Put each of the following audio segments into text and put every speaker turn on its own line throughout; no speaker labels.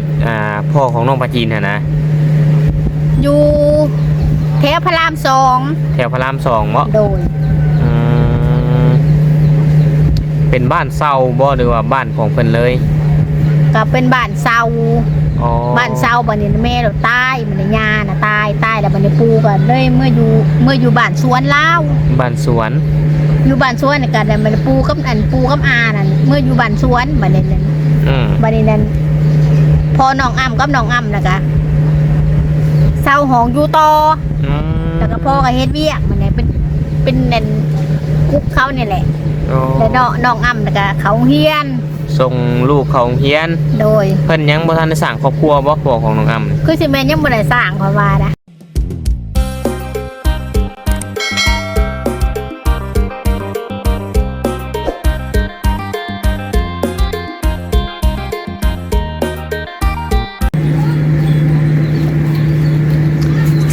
ดอ่าพ่อของน้องปาจีนน่ะนะ
อยู่แถวพระรามสอง
แถวพระรามสองเนาะ
โดย
อืมเป็นบ้านเศร้าบ่หรือว่าบ้านของเพิ่นเลย
ก็เป็นบ้านเซา
อ๋อ
บ้านเซาบัดนี้แม่เราตายมันยาน่ะตายตายแล้วบัดนี้ปูก็เลยเมื่ออยู่เมื่ออยู่บ้านสวนลาว
บ้านสวน
อยู่บ้านสวนน่ะก็ได้มันปูกับอันปูกับอานั่นเมื่ออยู่บ้านสวนบัดนี้นั่น
อืม
บัดนี้นั่น พอน้องอ้ำกับน้องอ้ำนะกะเศร้าหองอยู่ต่อ
อืม
แล้วก็พ่อก็เฮ็ดเวียกมันเนี่ยเป็นเป็นนั่นคุกเขาเนี่ยแหละ
โอ้
แล้วน้องน้องอ้ำนะกะเขาเฮียน
ส่งลูกเขาโรงเฮียน
โดย
เพิ่นยังบ่ทันได้สร้างครอบครัวบ่พ่อของน้องอ้ำ
คือสิแม่นยังบ่ได้สร้างเพราะว่านะ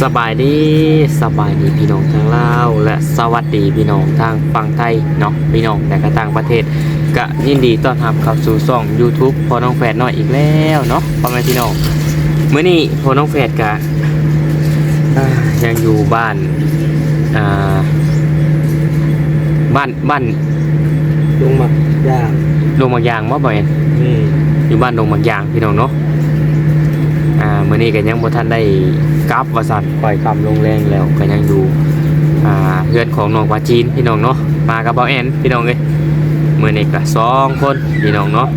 สบายดีสบายดีพี่น้องทางลาวและสวัสดีพี่น้องทางฝั่งไทยเนาะพี่น้องแต่ก็ต่างประเทศก็ยินดีต้อนรับเข้าสู่ช่อง YouTube พอน้องแฝดน้อยอีกแล้วเนาะพ่อแม่พี่น้องมื้อนี้พอน้องแฝดก็อ่ายังอยู่บ้านอ่าบ้านบ้าน
ลงมาย่าง
ดงบางยางบ่บ่อย
นี่
อยู่บ้านดงบางยางพี่น้องเนาะ อ่ามื้อนี้ก็ยังบ่ทันได้กลับว่าซั่นปล่อยคำลงแรงแล้วก็ยังอยู่อ่าเพื่อนของน้องปาจีนพี่น้องเนาะมากับเบาแอนพี่น้องเอ้ยมื้อนี้ก็สองคนพี่น้องเนาะ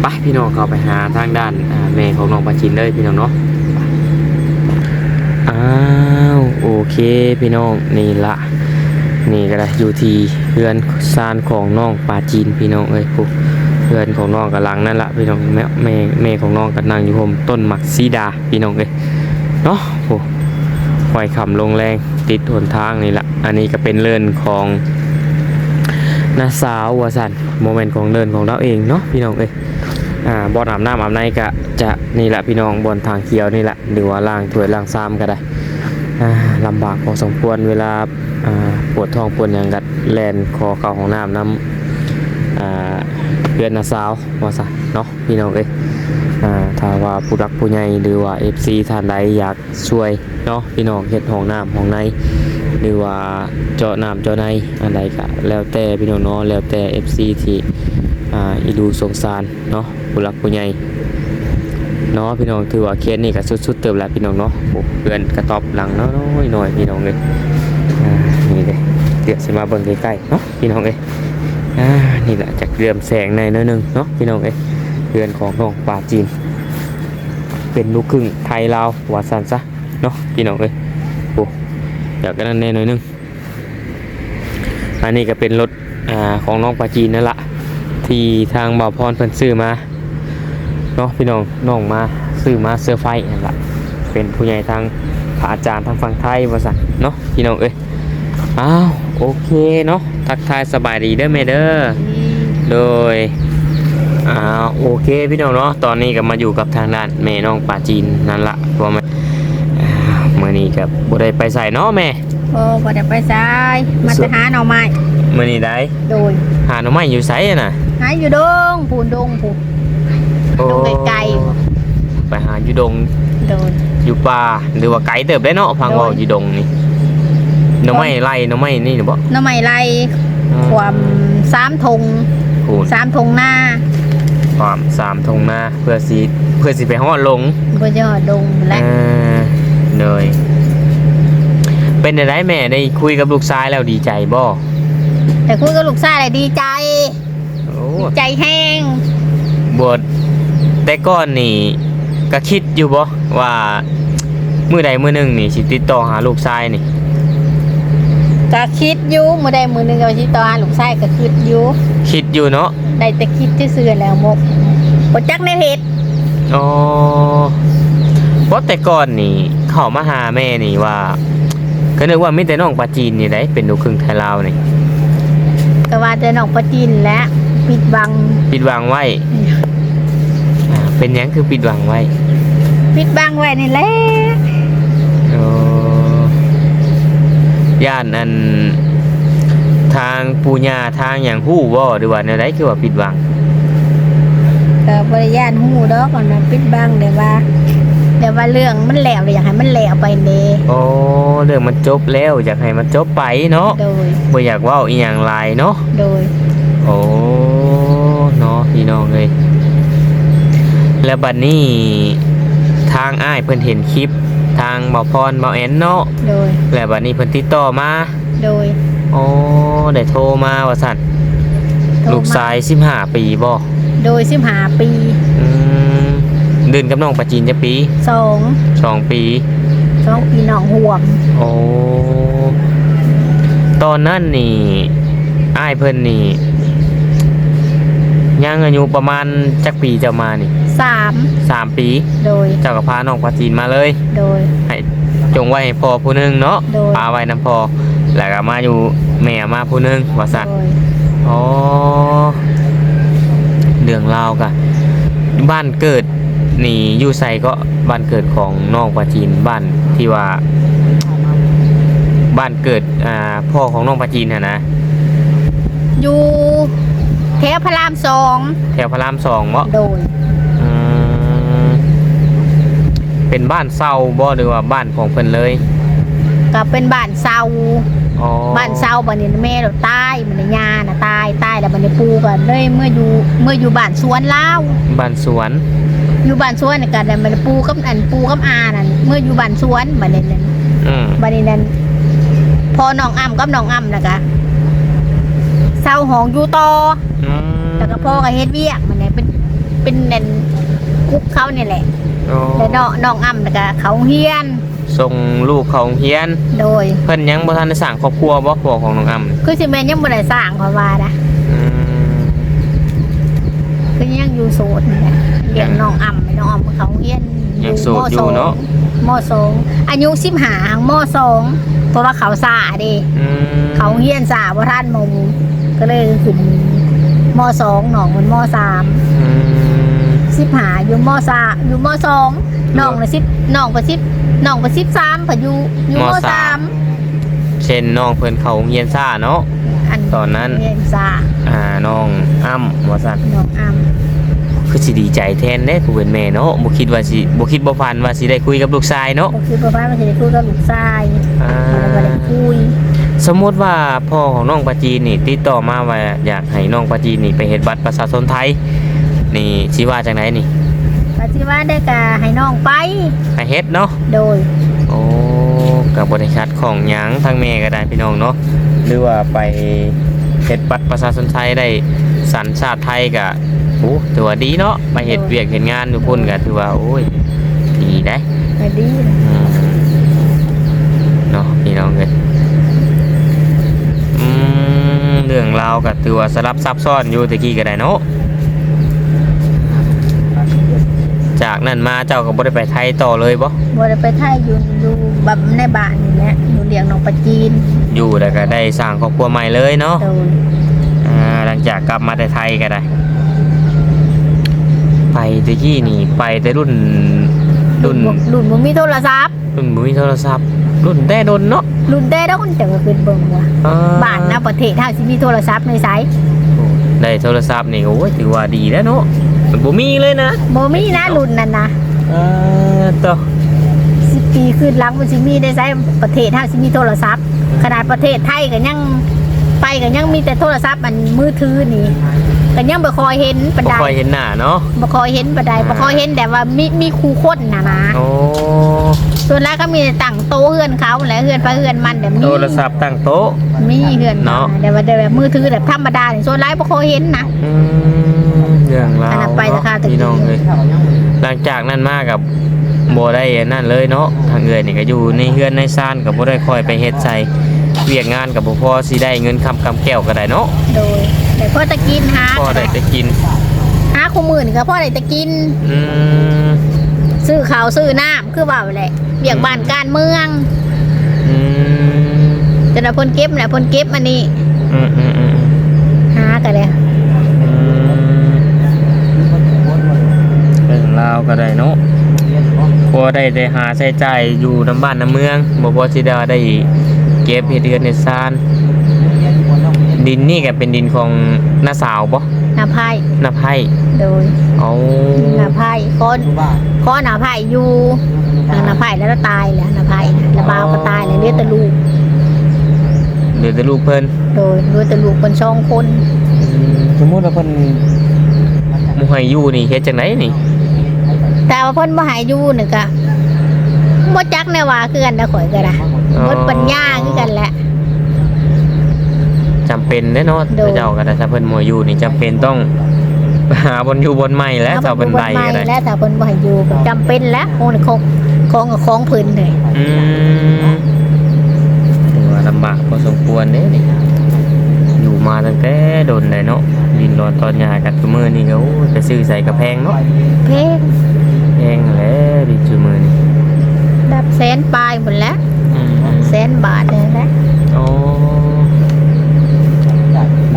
ไปพี่น้องเข้าไปหาทางด้านแม่ของน้องปาจีนเลยพี่น้องเนาะอ้าวโอเคพี่น้องนี่ละนี่ก็ได้อยู่ที่เพื่อนซานของน้องปาจีนพี่น้องเอ้ยพวก พื่อนของน้องกำลังนั่นละพี่น้องแม่แม่แม่ของน้องกำลังอยู่ผมต้นหมักซีดาพี่น้องเอ้ยเนาะโอ้ปล่อยคำลงแรงติดหนทางนี่ละอันนี้ก็เป็นเรือนของนาสาววสันโมเมนต์ของเดินของเราเองเนาะพี่น้องเอ้ยอ่าบอนอาบน้ำอาบในก็จะนี่แหละพี่น้องบนทางเขียวนี่แหละหรือว่าล่างถวยล่างซ้ำก็ได้ลำบากพอสมควรเวลาปวดท้องปวดอย่างกัดแลนคอเข่าของน้ำน้ำ พื่อนนาสาวว่าซะเนาะพี่น้องเอ้ยถ้าว่าผู้รักผู้ใหญ่หรือว่า FC ท่านใดอยากช่วยเนาะพี่น้องเฮ็ดห้องน้ำห้องในหรือว่าเจาะน้ำเจาะในอะไรก็แล้วแต่พี่น้องเนาะแล้วแต่ FC ที่อ่าอีดูสงสารเนาะผู้รักผู้ใหญ่เนาะพี่น้องถือว่าเคสนี่ก็สุดๆเติมแล้วพี่น้องเนาะโอ้เพื่อนกระตอบหลังน้อยๆหน่อยพี่น้องเลยอ่านี่เลยเดี๋ยวสิมาเบิ่งใกล้ๆเนาะพี่น้องเอ้ย อ่านี่แหละจากเรือมแสงในน้อยนึงเนาะพี่น้องเอ้ยเพื่อนของน้องป่าจีน เป็นลูกครึ่งไทยลาววาซั่นซะเนาะพี่น้องเอ้ยโอ้อยากกันนั่นแน่หน่อยนึงอันนี้ก็เป็นรถอ่าของน้องปาจีนนั่นละที่ทางบ่าวพรเพิ่นซื้อมาเนาะพี่น้องน้องมาซื้อมาเสื้อร์ไฟนั่นละเป็นผู้ใหญ่ทางพระอาจารย์ทางฝั่งไทยว่าซั่นเนาะพี่น้องเอ้ยอ้าวโอเคเนาะ ทักทายสบายดีเด้อแม่เด้อโดยอ่าโอเคพี่น้องเนาะตอนนี้ก็มาอยู่กับทางด้านแม่น้องปาจีนนั่นละเพราะว่าอ่ามื่อนี้กับบ่ได้ไปใส่เนาะแม่
โอ้บ่ได้ไปซ้ายมาจะหาหน่อไม้
มื่อนี้ได้
โดย
หาหน่อไม้อยู่ไสอะน่ะ
หาอยู่ดงปูนดงปูนดงไกล
ไปหาอยู่ดง
โดย
อยู่ป่าหรือว่าไกลเติบได้เนาะพังเว่า
โดย
อยู่ดงนี่ หน่อไม้ไล่หน่อไม้นี่หรือบ่
หน่อไม้ไรความสามทง
คูณ
สามทงหน้า
ความสามทงหน้าเพื่อสิเพื่อสิไปฮอดลง
บ่จะหอดดงและ
เออเลย เป็นได้แม่ได้คุยกับลูกชายแล้วดีใจบ่
แต่คุยกับลูกชายเลยดีใจ
โอ้
ดีใจแห้ง
บวชแต่ก่อนนี่ก็คิดอยู่บ่ว่า มื้อใดมื้อหนึงนี่สิติดต่อหาลูกชายนี่
ก็คิดอยู่มือใดมือหนึงก็สิต่อหาลูกชายก็คิดอยู่
คิดอยู่เนาะ
ได้แต่คิดซื่อๆแล้วหมกบ่จักในเพจ
อ๋อเพราะแต่ก่อนนี่เขามาหาแม่นี่ว่า ก็นึกว่ามีแต่น้องปลาจีนนี่ได้เป็นลูกครึ่งไทยลาวนี่
ก็ว่าแต่น้องประจินและปิดบัง
ปิดวางไว้อ่าเป็นหยังคือปิดวางไว้
ปิดบังไว้นี่แหละ
อ๋อ ย่านอันทางปูญาทางอย่างฮู้บ่หรือว่าแนวใดคือว่าปิดวาง
ก็ก็บริยานหูดอกก่อนนะปิดบังเดี๋ยวว่า เดี๋ยวว่าเรื่องมันแล้วเลยอยากให้มันแล้วไปเด้
โอ้เรื่องมันจบแล้วอยากให้มันจบไปเนาะ
โดย
บ่อยากเว้าอีหยังหลายเนาะ
โดย
โอ้เนาะพี่น้องเลยแล้วบัดนี้ทางอ้ายเพิ่นเห็นคลิป ทางเบาพรเบาแอนเนาะ
โดย
แล้วบัดนี้เพิ่นติดต่อมา
โดย
โอ้ได้โทรมาว่าสั่น
โทรม
ลูกชาย15ปีบ่
โดยสิบหาปี
อืมเดินกับน้องปาจีนจะปี
สอง
สองปี
สองปีน้องห่วง
โอ้ ตอนนั้นนี่ อ้ายเพิ่นนี่ ยังอายุประมาณจักปีเจะมานี่
สาม
สามปี
โดย
เจ้าก็พาน้องปาจีนมาเลย
โดย
ให้จงไว้ให้พ่อผู้หนึงเนาะ
โดย
พาไว้น้ำพ่อแล้วก็มาอยู่แม่มาผู้หนึงว่าสัตว์
โดย
อ๋อเรื่องราวกะบ้านเกิดนี่อยู่ไสก็บ้านเกิดของน้องปาจีนบ้านที่ว่า บ้านเกิดอ่าพ่อของน้องปาจีนนะนะ
อยู่ แถวพระรามสอง
แถวพระรามสองเนาะ
โดย
อืมเป็นบ้านเศร้าบ่หรือว่าบ้านของเพิ่นเลย
ก็เป็นบ้านเซา
อ๋อ
บ้านเซาบ้านนี้แม่เราตายมันยาน่ะตายตายแล้วมันปูกันเลยเมื่ออยู่เมื่ออยู่บ้านสวนลาว
บ้านสวน
อยู่บ้านสวนนี่กันมันปูกับอันปูกับอานั่นเมื่ออยู่บ้านสวนบัดนี้นั่น
อืม
บัดนี้นั่นพอน้องอ้ำกับน้องอ้ำนะคะเศร้าหองอยู่ต่อ
อืม
แล้วก็พ่อก็เฮ็ดเวียกมันเนี่ยเป็นเป็นนั่นกุ๊กเขาเนี่ยแหละ
โอ้
แล้วน้องน้องอ้ำนะคะเขาเฮียน
ส่งลูกเขาโรงเฮียน
โดย
เพิ่นยังบ่ทันได้สร้างครอบครัวบ่พ่อของน้องอ้ำ
คือสิแม่นยังบ่ได้สร้างเพราะว่านะ
อืม
คือยังอยู่โสดนี่แหละเลี้ยงน้องอ้ำให้น้องอ้ำเขาเฮียน
ยังโสดอยู่เนาะ
มสองอายุสิบหามสองเพราะว่าเขาสาเด้
อืม
เขาเฮียนสาบ่ทันหมงก็เลยขึ้น มสองน้องมันมสาม
อืม
สิบหาอยู่มสาอยู่มสองน้องน่ะสิบน้องก็สิบน้องก็สิบสามพออยู่อยู่มสาม
เช่นน้องเพิ่นเขาโรงเฮียนซ่าเนาะ
อัน
ตอนนั้น
เฮียนสา
อ่าน้องอ้ำว่าซั่น
น้องอ้ำ
คือสิดีใจแทนเด้ผู้เป็นแม่เนาะบ่คิดว่าสิบ่คิดบ่ฝันว่าสิได้คุยกับลูกชายเนาะ
ก็คือประมาณมันจะได้คุยกับลูกชาย
อ่า
มันก็ได้คุย
สมมุติว่าพ่อของน้องปาจีนนี่ติดต่อมาว่าอยากให้น้องปาจีนนี่ไปเฮ็ดบัตรประชาชนไทย นี่สิว่าจังไดนี่
ก็สิว่าได้กะให้น้องไป
ให้เฮ็ดเนาะ
โดย
โอ้กับบริษัทของหยังทางแม่ก็ได้พี่น้องเนาะหรือว่าไปเฮ็ดบัตรประชาชนไทยได้สัญชาติไทยก็ โอ้ถือว่าดีเนาะไปเฮ็ดเวียกเฮ็ดงานอยู่พุ่นก็ถือว่าโอ้ยดีได้
ก็ดี
อืมเนาะพี่น้องเอ้ยอืมเรื่องราวก็ถือว่าสลับซับซ้อนอยู่ตะกี้ก็ได้เนาะจากนั้นมาเจ้าก็บ่ได้ไปไทยต่อเลยบ่
บ่ได้ไปไทยอยู่อยู่แบบในบ้านนี่แหละอยู่เลี้ยงน้องปลาจีน
อยู่แล้วก็ได้สร้างครอบครัวใหม่เลยเนาะ
โดย
อ่าหลังจากกลับมาแต่ไทยก็ได้ ไปตะกี้นี่ไปแต่รุ่นรุ่น
บ่รุ่นบ่มีโทรศัพท์
รุ่นบุมีโทรศัพท์ รุ่นแต่ดนเนาะ
รุ่นแต่ดอกคนจังว่าขึ้นเบิ่งว่า
อ่
บ้านนะประเทศเฮาสิมีโทรศัพท์ในไส
ได้โทรศัพท์นี่โอ้ยถือว่าดีแล้วเนาะมันบ่มีเลยนะ
บ่มีนะรุ่นนั้นนะ
เออต่อ
10ปีขึ้นหลังมันสิมีได้ไสประเทศเฮาสิมีโทรศัพท์ ขนาดประเทศไทยก็ยังไปก็ยังมีแต่โทรศัพท์อันมือถือนี่ ก็ยังบ่ค่อยเห็นปาน
บ่
ใด
ค่อยเห็นหน้าเนาะ
บ่ค่อยเห็นปานใดบ่ค่อยเห็นแต่ว่ามีมีคู่คนน่ะนะ
โอ้
ส่วนแรกก็มีแต่ตั้งโต๊ะเฮือนเขาแหละเฮือนไปเฮือนมันเดี๋ยวมี
โทรศัพท์ตั้งโต๊ะ
มีเฮือน
เนาะ
เดี๋ยวว่าเดี๋ยวแบบมือถือแบบธรรมดานี่ส่วนไรบ่เคยเห็นนะ
อืมเรื่องราว
อันนั้นไปราคาตะกี้
พี่น้องเลยหลังจากนั้นมากับบ่ได้อันนั่นเลยเนาะทางเอื้อยนี่ก็อยู่ในเฮือนในซ่านก็บ่ได้คอยไปเฮ็ดใส่เวียกงานกับบ่พอสิได้เงินคำกำแก้วก็ได้เนาะ
โดย แต่พ่อจะกินหา
พอได้จะกิน
หาคู่มือนี่ก็พ่อได้จะกิน
อืม
ซื้อข้าวซื้อน้ำคือว่าแหละเบียกบ้านการเมือง
อืม
จนว่าเพ่นเก็บแหละเพ่นเก็บมานี่
อืมอืมอืม
หากันเลย
อืมเรื่องราวก็ได้เนาะพอได้ได้หาใช้จ่ายอยู่น้ำบ้านน้ำเมืองบ่พอสิได้ได้เก็บเฮ็ดเรือนในซ่าน ดินนี่ก็เป็นดินของน้าสาวบ่
นนาไพ่
หน้าไพ่
โดย
เอา
นาไพ่คน
บ้าน
ขอนาไพ่อยู่นางนาไพ่แล้วก็ตายแล้วนาไพ่นะแล้วบ่าวก็ตายแล้วเหลือแต่ลูก
เดี๋ยวจะลูกเพิ่น
โดยเหลือแต่ลูกคนสองคน
สมมุติว่าเพิ่นบ่ให้อยู่นี่เฮ็ดจังไดนี่
แต่ว่าเพิ่นบ่ใหายอยู่นี่ก็บ่จักแน่ว่าคือกันนะข่อยก็ได้หมดปัญญาคือกันแหละ
จำ เป็นแน่เนาะ
โดย
พระเจ้าก็ได้ถ้าเพิ่นบ่อยู่นี่จำเป็นต้องหาบนอยู่บนใหม่แล้วเจ้าเป็นใด
ใหม่
ก็ได้
แล้วแต่เพิ่นบ่ให้อยู่ก็จำเป็นแล้วคงคงคงกับของเพิ่นเลย
อืมถือว่าลำบากพอสมควรเด้นี่อยู่มาตั้งแต่โดนเลยเนาะดินรอนตอนหญ้ากันซุมื้อนี่ก็โอ้จะซื้อใส่กระแพงเนาะ
เพง
แพงแหล้วดิซุมื้อนี่
ดับแสนปลายหมดแล้ว
อืม
แสนบาทเลยนะ
โอ้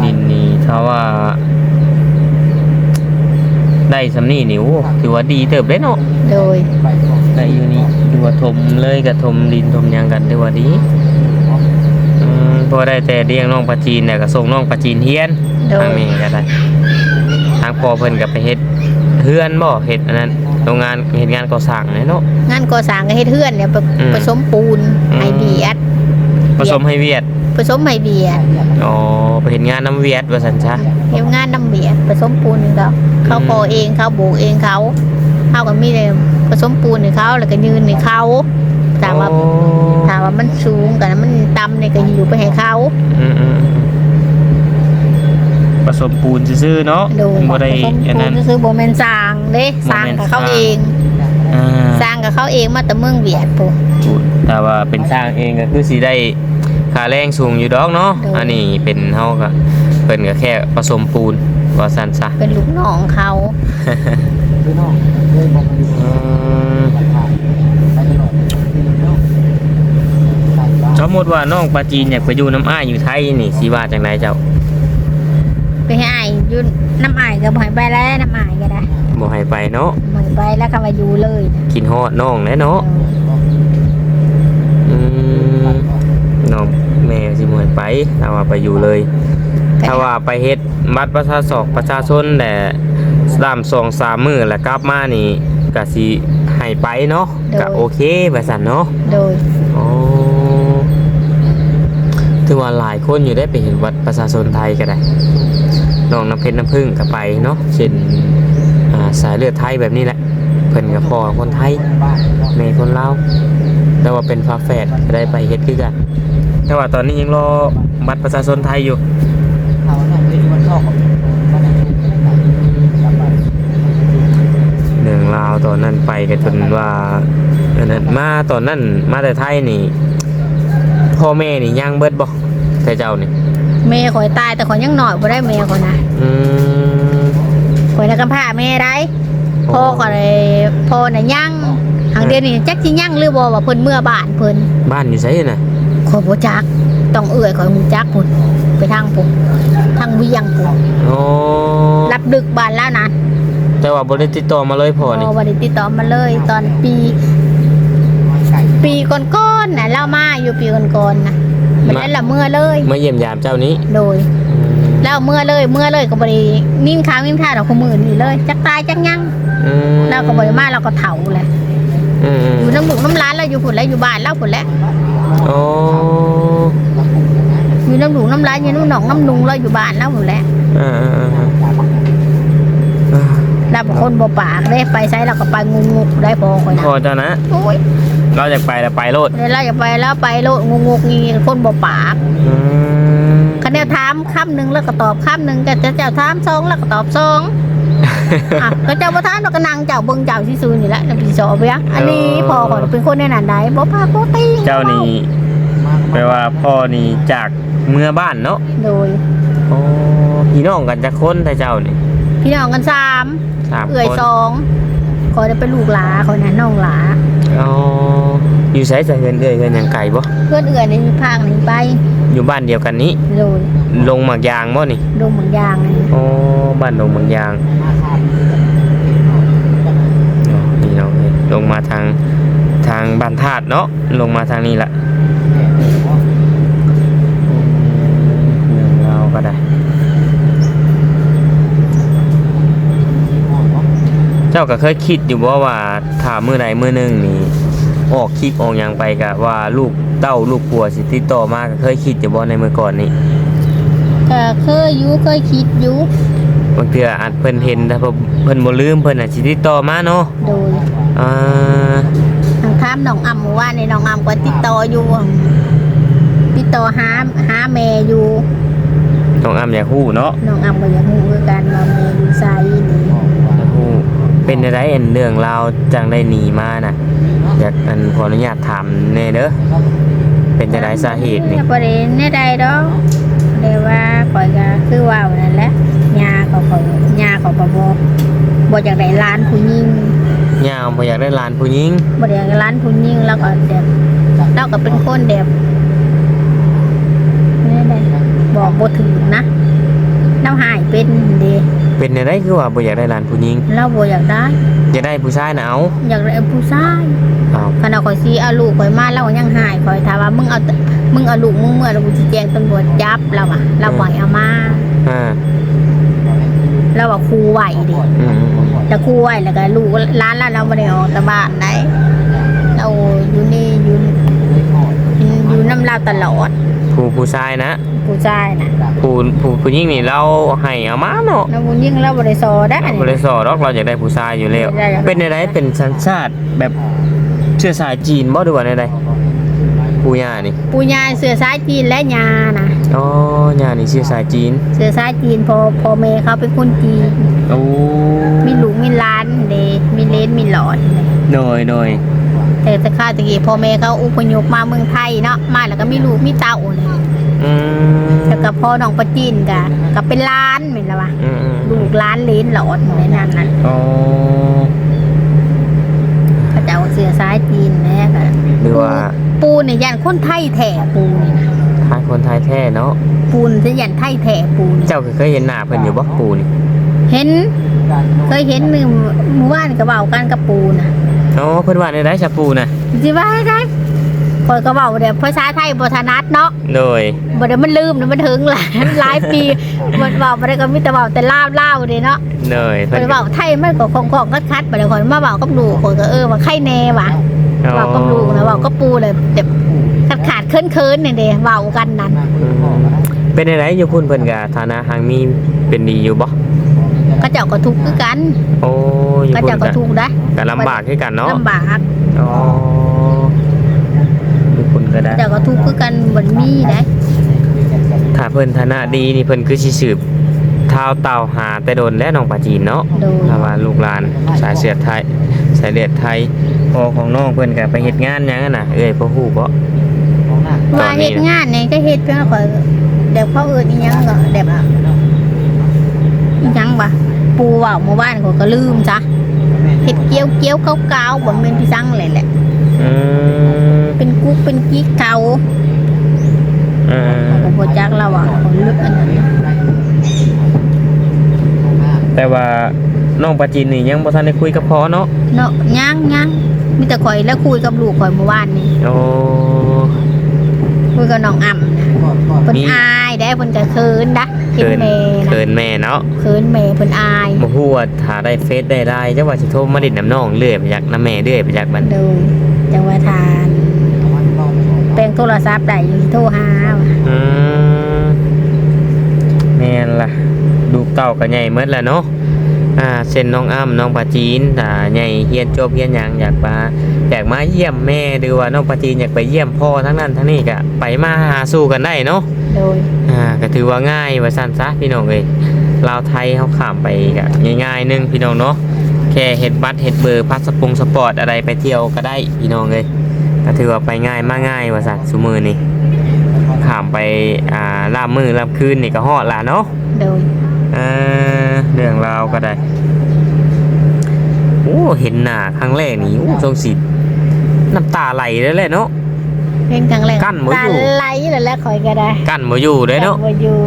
ดินนี่ ถ้าว่า ได้สำนี่นี่โอ้ถือว่าดีเติบได้เนาะ
โดย
ได้อยู่นี่ถือว่าถมเลยกับถมดินถมหยังกันถือว่าดีอืมพอได้แต่เลี้ยงน้องปลาจีนเนี่ยก็ส่งน้องปลาจีนเฮียน
โด
ทาง
ย
นี้ก็ได้ทางพ่อเพิ่นก็ไปเฮ็ดเฮือนบ่เฮ็ดอันนั้นโรงงานเฮ็ดงานก่อสร้างเนี่ยเนาะ
งานก่อสร้างก็เฮ็ดเฮือนเนี่ยไป
อืม
ผสมปูน
อืม
ให้เบียด
ผสมให้เวียด
ผสมให้เบียด
อ๋อไปเฮ็ดงานน้ำเวียดว่าซั่นซะ
เฮ็ดงานน้ำเบียดผสมปูนให้เขาเขา
อืม
พอเองเขาโบกเองเขาเขาก็มีแต่ผสมปูนให้เขาแล้วก็ยืนให้เขาถามว่า
โอ้
ถามว่ามันสูงกันมันต่ำเนี่ยก็อยู่ไปให้เขา
อืมอืมอืมผสมปูนซื่อๆเนาะ
โดย
บ่ได้
ผสม
อัน
ปู
นั้นน
ซื้อโบแมนสร้างเด้สร้างกับเขา
บ่แม่นสร้าง
เอง
อ่า
สร้างกับเขาเองมาแต่เมืองเบียดปู
แต่ว่าเป็นสร้างเองก็คือสิได้ ค่าแรงสูงอยู่ดอกเนาะ
โดย
อันนี้เป็นเฮาก็เพิ่นก็แค่ผสมปูนว่าซั่นซะ
เป็นลูกน้องเขา
พี่น้องเลยบอกมันอยู่
อืม
ไปถ่ายไปตลอดเนาะ
สมมุติว่าน้องปลาจีนอยากไปอยู่น้ำอ้ายอยู่ไทยนี่สิว่าจังไดเจ้า
ไปให้อายอยุ่น้ำอายก็บ่ให้ไปแล้วน้ำอายก็ได้
บ่ให้ไปเนาะ
บ่ให้ไปแล้วก็มาอยู่เลย
กินฮอดน้องแหละเนาะอืมน้อง แม่สิบ่ให้ไปถ้าว่าไปอยู่เลย ถ้าว่าไปเฮ็ดบัตรประชาชนประชาชนแต่สามสองสามมื้อแล้วกลับมานี่ก็สิให้ไปเนาะก็โอเคว่าซั่นเนาะ
โดย
อ๋อถือว่าหลายคนอยู่ได้ไปเห็นวัดประชาชนไทยก็ได้น้องน้ำเพชรน้ำผึ้งก็ไปเนาะเช่นอ่าสายเลือดไทยแบบนี้แหละเพิ่นกับพ่อคนไทยแม่คนลาวแต่ว่าเป็นฝาแฝดก็ได้ไปเฮ็ดคือกัน แต่ว่าตอนนี้ยังรอบัตรประชาชนไทยอยู่
เขาเนี่ยไม่ได้วันชอบของมันจะถูกกลับไป
เรื่องราวตอนนั้นไปก็จนว่าอันนั้นมาตอนนั้นมาแต่ไทยนี่ พ่อแม่นี่ย่างเบิดบ่แต่เจ้านี่
แม่ข่อยตายแต่ข่อยยังหน่อยบ่ได้แม่ข่อยนะ
อืม
ข่อยน่ะกำพร้าแม่ได้พ่อก็เลยพ่อน่ะยังทางเดียวนี่จักสิยังหรือบ่ว่าเพิ่นเมื่อบ้านเพิ่น
บ้านอยู่ไสน่ะ
ข่ อยบ่จัก ต้องเอื้อยข่อยฮู้จักพุ่นไปทางพุ่นทางเวียงพุ่น
โอ้
รับดึกบ้านแล้วนะ
แต่ว่าบ่ได้ติดต่อมาเลยพ่อนี่
บ่ได้ติดต่อมาเลย ตอนปี ปีก่อนๆน่ะเล่ามาอยู่ปีก่อนๆน่ะมันนั้นละเมื่อเลย
มาเยี่ยมยามเจ้านี้
โดย แล้วเมื่อเลยเมื่อเลยก็บรินิ่งค้างนิ่งท่าดอกขมือนี่เลยจักตายจักยัง
อืม
เราก็บริมาเราก็เถาเลย
อืม
อยู่น้ำบุกน้ำร้านเราอยู่ผุนแล้วอยู่บ้านเราผุนแล้ว
โอ้
อยู่น้ำบุกน้ำร้านอยู่น้ำหนองน้ำนุงเราอยู่บ้านเราผุนแล้ว
อ่าๆๆ
เราเป็นคนบ่ปากเลยไปใช้เราก็ไปงูงูได้พอคอยนะ
พอเจ้านะ
โอ้ย
เราอยากไปแล้วไปโลด
เดี๋ยวเราจะไปแล้วไปโลดงูงูงีคนบ่ปาก
อืม
คะแนนถามคำหนึ่งแล้วก็ตอบคำหนึ่งก็จะเจ้าถามสองแล้วก็ตอบสอง อะก็เจ้าบ่ถามเราก็นั่งเจ้าเบิ่งเจ้าที่ซูนี่แหละน้ำพี่สอบไปอะอันนี้พอก่อนเป็นคนในนั้นใดบ่ปากบ่ตี
เจ้านี่แปลว่าพ่อนี่จากเมื่อบ้านเนาะ
โดย
โอ้พี่น้องกันจะคนแต่เจ้านี่
พี่น้องกันสาม
สาม
เอื่อย
คน
สองคอยได้เป็นลูกหลาคอยนั้นน้องหลา
อ๋อ อยู่ใช้จะเงินเอ่ยเงินอย่างไก่บ่
เพื่อนเอื่อยในภาคนี้ไป
อยู่บ้านเดียวกันนี้
โดย
ลงหมักยางบ่นี่
ดงบางอย่างนี่
โอ้บ้านลงหมักยางอ๋อนี่เนาะเอ้ยลงมาทางทางบ้านธาตุเนาะลงมาทางนี้ละเรื่องราวก็ได้ เจ้าก็เคยคิดอยู่บ่ว่าถ้ามื้อใดมื้อหนึงนี่ ออกคลิปออกหยังไปก็ว่าลูกเต้าลูกผัวสิติดต่อมาก็เคยคิดอยู่บ่ในมื้อก่อนนี้
ก็เคยอยู่เคยคิดอยู่
บางเทื่ออาจเพิ่นเห็นแต่เพิ่นเพิ่นบ่ลืมเพิ่นน่ะสิติดต่อมาเนาะ
โดย
อ่า
ทางข้ามน้องอ่ำว่าในน้องอ่ำก็ติดต่ออยู่ติดต่อหาหาแม่อยู่
น้องอ้ำอยากฮู้เนาะ
น้องอ่ำก็อยากรู้คือกันว่าแม่อยู่ไสนี่
อยากฮู้เป็นอะไรอันเรื่องราวจังได้หนีมาน่ะ อยากอันขออนุญาตถามแน่เด้อเป็นจังไดสาเหตุนี่
บ่ได้แน่ใดดอกแต่ว่าข่อยก็คือว่านั่นแหละยาก็ข่อยยาก็บ่บ่บ่อยากได้ร้านผู้หญิง
ยาวบ่อยากได้หลานผู้หญิง
บ่ได้อยากได้ร้านผู้หญิงแล้วก็แบบเราก็เป็นคนแบบนี่ได้บอกบ่ถึงนะเราหายเป็นเด้
เป็นอะไรคือว่าบ่อยากได้หลานผู้หญิง
เราบ่อยากได้
อยากได้ผู้ชายน่ะเอา
อยากได้ผู้ชาย
เอา
ขณะข่อยสิเอาลูกข่อยมาเราก็ยังหายข่อยถามว่ามึงเอาแต่มึงเอาลูกมึงเมื่อเรากูสิแจ้งตำรวจจับเราอะเราบ่ให้เอามา
อ่า
เราว่าครูไหวดิ
อืม
แต่ครูไหวแล้วก็ลูกร้านแล้วเราบ่ได้ออกจากบ้านไหนเราอยู่นี่อยู่อยู่น้ำเราตลอด
ผู้ผู้ชายนะ
ผู้ชายน่ะ
ผู้ผู้ผู้หญิงนี่เราให้เอามาเนาะ
เราบ่ยิ่งเราบ่ได้สอได้อัน
บ่
นี้
ได้สอดอกเราอยากได้ผู้ชายอยู่แล้ว
ได้อยากได้
เป็นอะไรเป็นสัญชาติแบบเชื้อสายจีนบ่หรือว่าใดๆผู้ย่านี่
ปู่ย่าเสือสายจีนและยาน่ะ
อ๋อย่านี่เชื้อสายจีน
เสือสายจีนพอพอแม่เขาเป็นคนจีน
โอ้
มีลูกมีหลานเด้มีเลนมีหลอนเด้
โดยโดย
แต่แต่ข้าวตะกี้พ่อแม่เขาอุปยกมาเมืองไทยเนาะมาแล้วก็มีลูกมีเต้าเลย
อืม
แล้วก็พ่อน้องปะจีนกะก็เป็นล้านเหมือนละวะ
อืมอืม
ลูกล้านเลนหลอดในนั้นน่ะ
อ๋อ
เขาจะเอาเสือซ้ายจีนแน่ค่ะ
หรือว่า
ปูเนี่ยยันคนไทยแท้ปูนี่นะ
ทางคนไทยแท้เนาะ
ปูนจะยันไทยแท้ปูนี่
เจ้าเคยเห็นหน้าเพิ่นอยู่บ่ปูนี่
เห็น เคยเห็นมือหมู่บ้านกระเบากันกับปูน่ะ
อ๋อเพิ่นว่าในได้ชาปูน่ะ
สิว่าให้ได้ คอยกระเบาเดี๋ยวภาษาไทยบทนัดเนาะ
โดย
บ่ได้มันลืมนะมันถึงหลายหลายปีมันเบาบ่ได้ก็มีแต่เบาแต่ลาวลาวเด้เนาะ
โดย
คอยเบาไทยมันก็คงของคัดๆบ่ได้คอยมาเบากับลูกคอยก็เออว่าไข่แน่ว่ะเบากับลูกนะเบากับปูเลยแบบขาดขาดๆเคินๆนี่เด้เบากันนั่น
อืมเป็นอะไรอยู่พุ่นเพิ่นก็ฐานะหางมีเป็นดีอยู่บ่
ก็เจ้าก็ทุกข์คือกัน
โอ้อยู่
ก็
พุ่
เจ้านก็
ก็
ทุกข์ได้
ก็ลำบากคือกันเนาะ
ลำบาก
อ๋ออยู่พุ่น ก็ได้
เจ้าก็ทุกข์คือกันบ่มีได้
ถ้าเพิ่นฐานะดีนี่เพิ่นคือสิสืบเท้าเต่าหาแต่โดนและน้องปลาจีนเนาะ
โดย
ถ้าว่าลูกหลานสายเสือไทยสายเลือดไทยพ่อของน้องเพิ่นก็ไปเฮ็ดงานหยังอะน่ะเอ้ยบ่ฮู้บ่ต
ว่า
อนนี้
เฮ็ดงานนี่ก็เฮ็ดเพื่อคอยเดี๋ยวเขาเอิ้นอีหยังก็แบบอีหยังวะปูเว้าหมู่บ้านเขาก็ลืมจ้ะเฮ็ดเกี้ยวเกี้ยวๆเกาๆบ่แม่นพี่ซังเลยแหละ
อืม
เป็นกุ๊กเป็นกิ๊กเกา
อืม
เขาก็บ่จักแล้วว่าเขาลึกอันนั้น
แต่ว่าน้องปลาจีนนี่ยังบ่ทันได้คุยกับพ่อเนาะ
เนาะยังยังมีแต่ข่อยแล้วคุยกับลูกข่อยเมื่อวานนี้
โอ้
คุยกับน้องอ่ำนะเพิ่นอายได้เพิ่นก็เคินนะเห็น
เขิน
แม่นะ
เขินแม่เนาะ
เคินแม่เพิ่นอาย
บ่ฮู้ว่าถ้าได้เฟซได้ไลน์จังว่าสิโทรมาเล่นน้ำน้องเรื่อยไปจากน้ำแม่เรื่อยไปจากมัน
ดูจังว่าทาน แปลงโทรศัพท์ได้อยู่ที่โทรหาว่ะ
อืมแม่นล่ะลูกเต้าก็ใหญ่หมดแล้วเนาะอ่าเส้นน้องอ้ำน้องปลาจีนถ้าใหญ่เฮียนจบเฮียนหยังอยากมาอยากมาเยี่ยมแม่หรือว่าน้องปลาจีนอยากไปเยี่ยมพ่อทั้งนั้นทั้งนี้ก็ไปมาหาสู่กันได้เนาะ
โดย
อ่าก็ถือว่าง่ายว่าสั้นซะพี่น้องเอ้ยลาวไทยเขาข้ามไปก็ง่ายๆหนึงพี่น้องเนาะแค่เฮ็ดบัตรเฮ็ดเบอร์พาสปงสปอร์ตอะไรไปเที่ยวก็ได้พี่น้องเอ้ย ก็ถือว่าไปง่ายมาง่ายว่าสั่นซุมือนี่ข้ามไปอ่าลามมือลามคืนนี่ก็ฮอดละเนาะ
โดย
อ่าเรื่องราวก็ได้โอ้เห็นหน้าครั้งแรกนี่โอ้ทรงสิน้ำตาไหลเลยแหละเนาะ
เพ่งครั้งแรก
กั้นบ่อยู่
ตาไหลแล้วแหละข่อยก็ได้
กั้นบ่อยู่เลยเนาะ
กั้บ่อยู่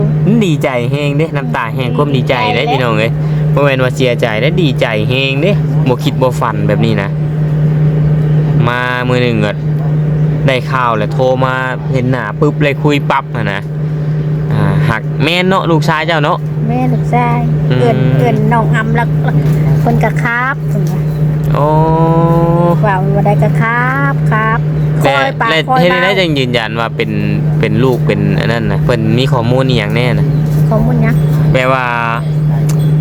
ดีใจแฮงเด้น้ำตาแฮงความดีใจได้พี่น้องเอ้ยบ่แม่นว่าเสียใจได้ดีใจแฮงเด้บ่คิดบ่ฝันแบบนี้นะ มามื้อหนึงก็ได้ข่าวแล้วโทรมาเห็นหน้าปุ๊บเลยคุยปั๊บอะนะอ่าหักแม่นเนาะลูกชายเจ้าเนาะ
แม่ลูกชาย
อืม
เอิ้นเอิ้นน้องอำแล้วเพิ่นก็ครับเพิ่นว่า
โอ้
ว่าบ่ได้ก็ครับครับค
แต่
อยปาก
และ
คอย
เฮ็ด
เล่า
ได้จังยืนยันว่าเป็นเป็นลูกเป็นอันนั้นนะเพิ่นมีข้อมูลอีหยังแน่นะ
ข้อมูลหยัง
แปลว่า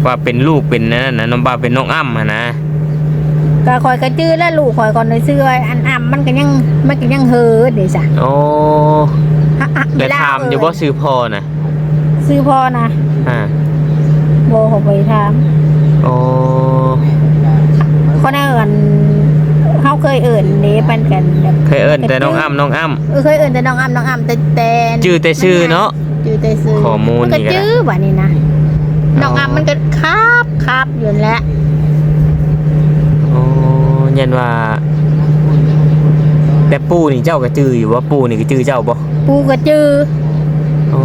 ว่าเป็นลูกเป็นอันนั้นนะน้องบ่าวเป็นน้องอ้ำหั่นนะ
ก็คอยก็จื้อแล้วลูกคอยก่อนเลยซื้อไว้อันอำมันก็ยังมันก็ยังเฮอเด้จ้ะ
โอ้
ฮะฮะ
ได้
เวล
ถามอยู่บ่ซื้อพ่อน่ะ
ซื้อพ่อนะ
อ่า
บ่เขาไปถาม
โอ้
คนเอิ้นเฮาเคยเอิ้นเด้ปันกันแบบ
เคยเอิ้นแต่น้องอ้ำน้องอ้ำ
เออเคยเอิ้นแต่น้องอำน้องอำแต่แต่
ชื่อแต่ชื่อเนาะ
จื้อแต่ซื้อ
ข้อมูล
มันก็
นี่ก็ได้
จื้อบัดนี้นะน้องอำมันก็ครับครับอยู่นั่นแหละ
โอ้ ยันว่า แต่ปู่นี่เจ้าก็จื้ออยู่ว่าปู่นี่ก็จื้อเจ้าบ่
ปูก็จื้อ
โอ้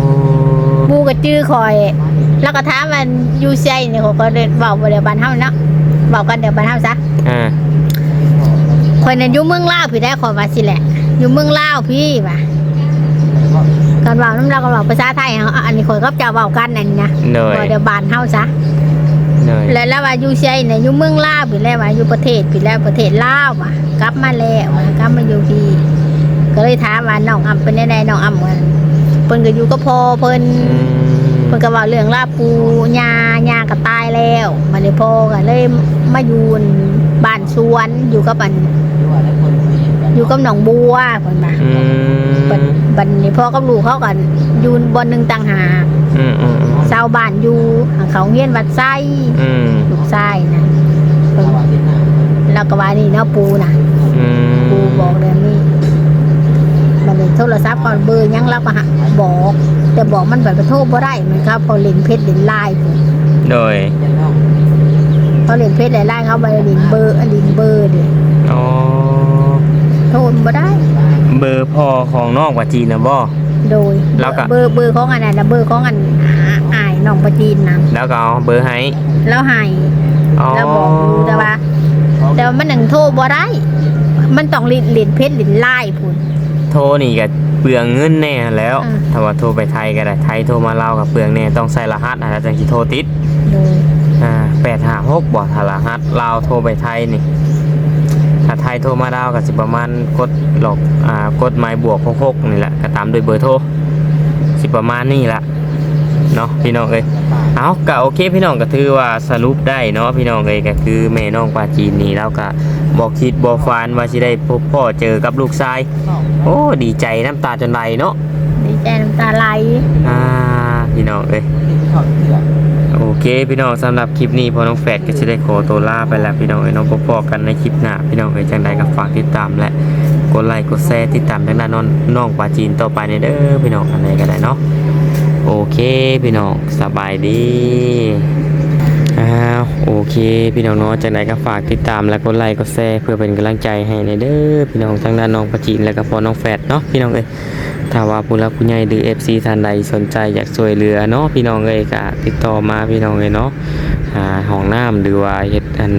ปูก็จื้อคอย แล้วก็ถามมันอยู่ไสนี่เขาก็ได้เว้าบ่ได้บ้านเฮาเนาะเว้ากันเดี๋ยวบ้านเฮาซะ
อ่า
คอยน่ะอยู่เมืองลาวพี่ได้ขอยว่าสิแหละ อยู่เมืองลาวพี่ว่ะกันเว้าน้ำลาวกันเว้าภาษาไทยเอาอันนี้คอยกับเจ้าเว้ากันอันนี้นะ
เหนื่อย
บ่เดี๋ยวบ้านเฮาซะ
เหนื่อย
แล้วแล้วว่าอยู่ไสเนี่ยอยู่เมืองลาวพี่แล้วว่าอยู่ประเทศพี่แล้วประเทศลาวว่ะกลับมาแล้วว่ะกลับมาอยู่พี่ก็เลยถามว่าน้องอำเป็นได้น้องอำกันเพิ่นก็อยู่กับพ่อเพิ่น
อืม
เพิ่นก็เว้าเรื่องลาปูยาย่าก็ตายแล้วมาเลยพ่อก็เลยมาอยู่บ้านสวนอยู่กับอันอยู่กับหนองบัวเพิ่นมา
อืม
บัดบัดนี้พ่อกับลูกเขากันอยู่บนหนึ่งต่างหาก
อืมอืมอืม
ชาวบ้านอยู่เขาเฮียนวัดไส้
อืม
ลูกไส้นะเพิ่นแล้วก็ว่านี่เนาะปูนะ
อืม
ปูบอกเรื่องนี้มันเลยโทรศัพท์ก่อนเบอร์หยังแล้วก็หาบอก แต่บอกมันแบบโทรบ่ได้เหมือนครับพอเล่นเพชรเล่นไลน์พุ่น
โดย
พอเล่นเพชรเล่นไลน์เขาไปเล่นเบอร์อันลินเบอร์เด้
อ๋อ
โทรบ่ได้
เบอร์พ่อของนอกกว่าจีนนะบ่
โดย
แล้วก็
เบอร์เบอร์ของอันนั้นนะเบอร์ของอันอาอายน้องประจีนนะ
แล้วก็เอาเบอร์ให้
แล้วให้
อ๋อ
แล้วบอกอยู่แต่ว่าแต่ว่ามันหนึ่งโทรบ่ได้ มันต้องลินลินเพชรลินไล่พุ่น
โทรนี่ก็เปลืองเงินแน่แล้ว
อ่า
ถ้าว่าโทรไปไทยก็ได้ไทยโทรมาลาวกับเปลืองแน่ต้องใส่รหัสอะไรจังสิโทรติด
โดย
อ่า856บ่ถ้ารหัสลาวโทรไปไทยนี่ ถ้าไทยโทรมาลาวก็สิประมาณกดหลอกอ่ากดหมายบวก66นี่แหละก็ตามด้วยเบอร์โทรสิประมาณนี้ละเนาะพี่น้องเอ้ยเอาก็โอเคพี่น้องก็ถือว่าสรุปได้เนาะพี่น้องเอ้ยก็คือแม่น้องปลาจีนนี่แล้วก็บอกคิดบอกฝันว่าสิได้พบพ่อเจอกับลูกชายโอ้ดีใจน้ำตาจนไหลเนาะ
ดีใจน้ำตาไหล
อ่าพี่น้องเอ้ย โอเคพี่น้องสำหรับคลิปนี้พอน้องแฟดก็จะได้ขอตัวลาไปแล้วพี่น้องไอ้น้องพบๆกันในคลิปหน้าพี่น้องไอ้จังใดก็ฝากติดตามและกดไลค์กดแชร์ติดตามทางด้านน้องน้องปลาจีนต่อไปในเด้อพี่น้องอันไหนก็ได้เนาะโอเคพี่น้องสบายดี อ้าวโอเค พี่น้องเนาะจากไหนก็ฝากติดตามและกดไลค์กดแชร์เพื่อเป็นกำลังใจให้ในเด้อพี่น้องทั้งด้านน้องประจีนและก็พอน้องแฟดเนาะพี่น้องเอ้ยถ้าว่าผู้รักผู้ใหญ่หรือ FC ท่านใดสนใจอยากช่วยเหลือเนาะพี่น้องเอ้ยก็ติดต่อมาพี่น้องเอ้ยเนาะหาห้องน้ำหรือว่าเฮ็ดอัน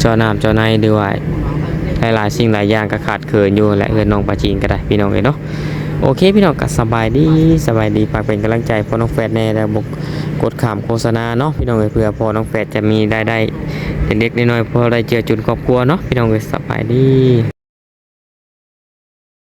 เจอน้ำเจอในหรือว่าหลายๆสิ่งหลายอย่างก็ขาดเขินอยู่และเอิ้นน้องประจีนก็ได้พี่น้องเอ้ยเนาะ โอเคพี่น้องก็สบายดีสบายดีฝากเป็นกำลังใจพอน้องแฟดแน่แล้วบกกดขามโฆษณาเนาะพี่น้องเอ้ยเพื่อพอน้องแฟดจะมีได้ได้เด็กๆน้อยๆพอได้เจอจุนครอบครัวเนาะพี่น้องก็สบายดี